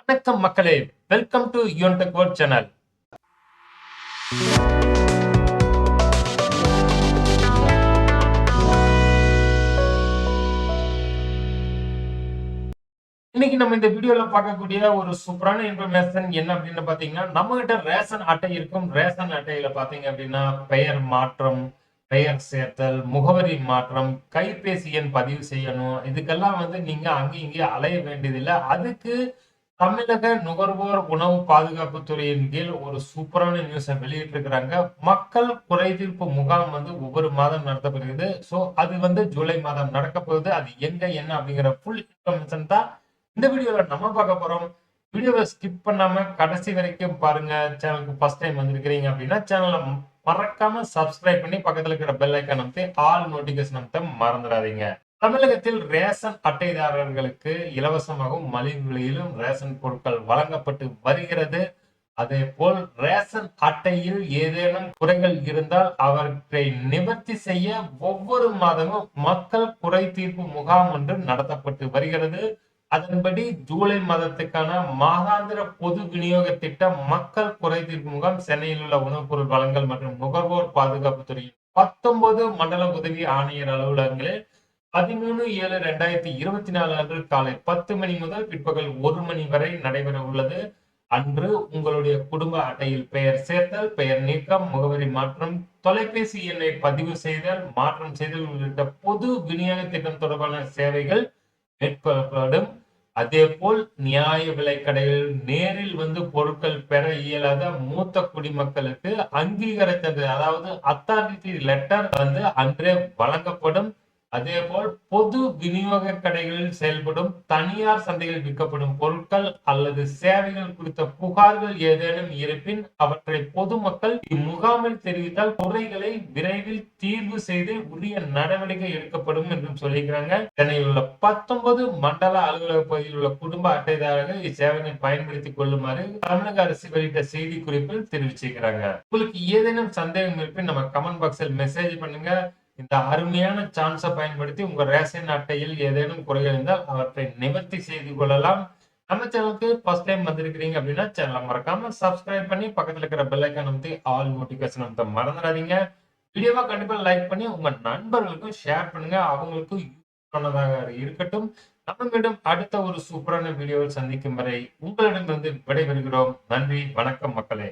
வணக்கம் மக்களே. Welcome to Yuvan tech world channel இன்னைக்கு நம்ம இந்த வீடியோல பார்க்கக்கூடிய ஒரு சூப்பரான இன்ஃபர்மேஷன் என்ன அப்படின்னு பாத்தீங்கன்னா நம்ம கிட்ட ரேஷன் அட்டை இருக்கும். ரேஷன் அட்டையில பாத்தீங்க அப்படின்னா பெயர் மாற்றம் பெயர் சேர்த்தல் முகவரி மாற்றம் கைபேசி எண் பதிவு செய்யணும். இதுக்கெல்லாம் வந்து நீங்க அங்கேயும் இங்கேயும் அலைய வேண்டியதில்லை. அதுக்கு தமிழக நுகர்வோர் உணவு பாதுகாப்பு துறையின் கீழ் ஒரு சூப்பரான நியூஸை வெளியிட்டிருக்கிறாங்க. மக்கள் குறை தீர்ப்பு முகாம் வந்து ஒவ்வொரு மாதம் நடத்தப்படுகிறது. ஸோ அது வந்து ஜூலை மாதம் நடக்க போகுது. அது எங்க என்ன அப்படிங்கிற ஃபுல் இன்ஃபர்மேஷன் தான் இந்த வீடியோல நம்ம பார்க்க போறோம். வீடியோவை ஸ்கிப் பண்ணாம கடைசி வரைக்கும் பாருங்க. சேனலுக்கு ஃபர்ஸ்ட் டைம் வந்திருக்கிறீங்க அப்படின்னா சேனலை மறக்காம சப்ஸ்கிரைப் பண்ணி பக்கத்துல இருக்கிற பெல் ஐக்கான் அமைத்து ஆல் நோட்டிபிகேஷன் அமைத்த மறந்துடாதீங்க. தமிழகத்தில் ரேஷன் அட்டைதாரர்களுக்கு இலவசமாகவும் மலிவு விலையிலும் ரேஷன் பொருட்கள் வழங்கப்பட்டு வருகிறது. அதே போல் ரேஷன் அட்டையில் ஏதேனும் குறைகள் இருந்தால் அவற்றை நிவர்த்தி செய்ய ஒவ்வொரு மாதமும் மக்கள் குறை தீர்ப்பு முகாம் ஒன்று நடத்தப்பட்டு வருகிறது. அதன்படி ஜூலை மாதத்துக்கான மாதாந்திர பொது விநியோக திட்டம் மக்கள் குறை தீர்ப்பு முகாம் சென்னையில் உள்ள உணவுப் பொருள் வழங்கல் மற்றும் நுகர்வோர் பாதுகாப்பு துறையின் பத்தொன்பது மண்டல உதவி ஆணையர் அலுவலகங்களில் பதிமூணு ஏழு ரெண்டாயிரத்தி இருபத்தி நாலு அன்று காலை பத்து மணி முதல் பிற்பகல் ஒரு மணி வரை நடைபெற உள்ளது. அன்று உங்களுடைய குடும்ப அட்டையில் பெயர் சேர்த்தல் பெயர் நீக்கம் முகவரி மாற்றம் தொலைபேசி எண்ணை பதிவு செய்தல் மாற்றம் செய்தல் உள்ளிட்ட பொது விநியோக திட்டம் தொடர்பான சேவைகள் மேற்கொள்ளப்படும். அதே போல் நியாய விலை கடையில் நேரில் வந்து பொருட்கள் பெற இயலாத மூத்த குடிமக்களுக்கு அங்கீகரித்தது அதாவது அத்தாரிட்டி லெட்டர் வந்து அன்றே வழங்கப்படும். அதே போல் பொது விநியோக கடைகளில் செயல்படும் தனியார் சந்தையில் விற்கப்படும் பொருட்கள் அல்லது சேவைகள் குறித்த புகார்கள் ஏதேனும் இருப்பின் அவற்றை பொதுமக்கள் இம்முகாமில் தெரிவித்தால் குறைகளை விரைவில் தீர்வு செய்து உரிய நடவடிக்கை எடுக்கப்படும் என்றும் சொல்லியிருக்கிறாங்க. சென்னையில் உள்ள பத்தொன்பது மண்டல அலுவலக பகுதியில் உள்ள குடும்ப அட்டைதாரர்கள் இச்சேவையை பயன்படுத்திக் கொள்ளுமாறு தமிழக அரசு வெளியிட்ட செய்தி குறிப்பில் தெரிவிச்சிருக்கிறாங்க. உங்களுக்கு ஏதேனும் சந்தேகம் இருப்பின் நம்ம கமெண்ட் பாக்ஸில் மெசேஜ் பண்ணுங்க. இந்த அருமையான சான்ஸை பயன்படுத்தி உங்கள் ரேஷன் அட்டையில் ஏதேனும் குறைகள் இருந்தால் அவற்றை நிவர்த்தி செய்து கொள்ளலாம். நம்ம சேனலுக்கு ஃபர்ஸ்ட் டைம் வந்திருக்கிறீங்க அப்படின்னா சேனலை மறக்காம சப்ஸ்கிரைப் பண்ணி பக்கத்தில் இருக்கிற பெல் ஐக்கான் ஆல் நோட்டிஃபிகேஷன் வந்து மறந்துடாதீங்க. வீடியோவை கண்டிப்பாக லைக் பண்ணி உங்கள் நண்பர்களுக்கும் ஷேர் பண்ணுங்க. அவங்களுக்கும் யூஸ்ஃபுல்லானதாக இருக்கட்டும். நம்ம மீண்டும் அடுத்த ஒரு சூப்பரான வீடியோவில் சந்திக்கும் வரை உங்களிடம் வந்து விடைபெறுகிறோம். நன்றி வணக்கம் மக்களே.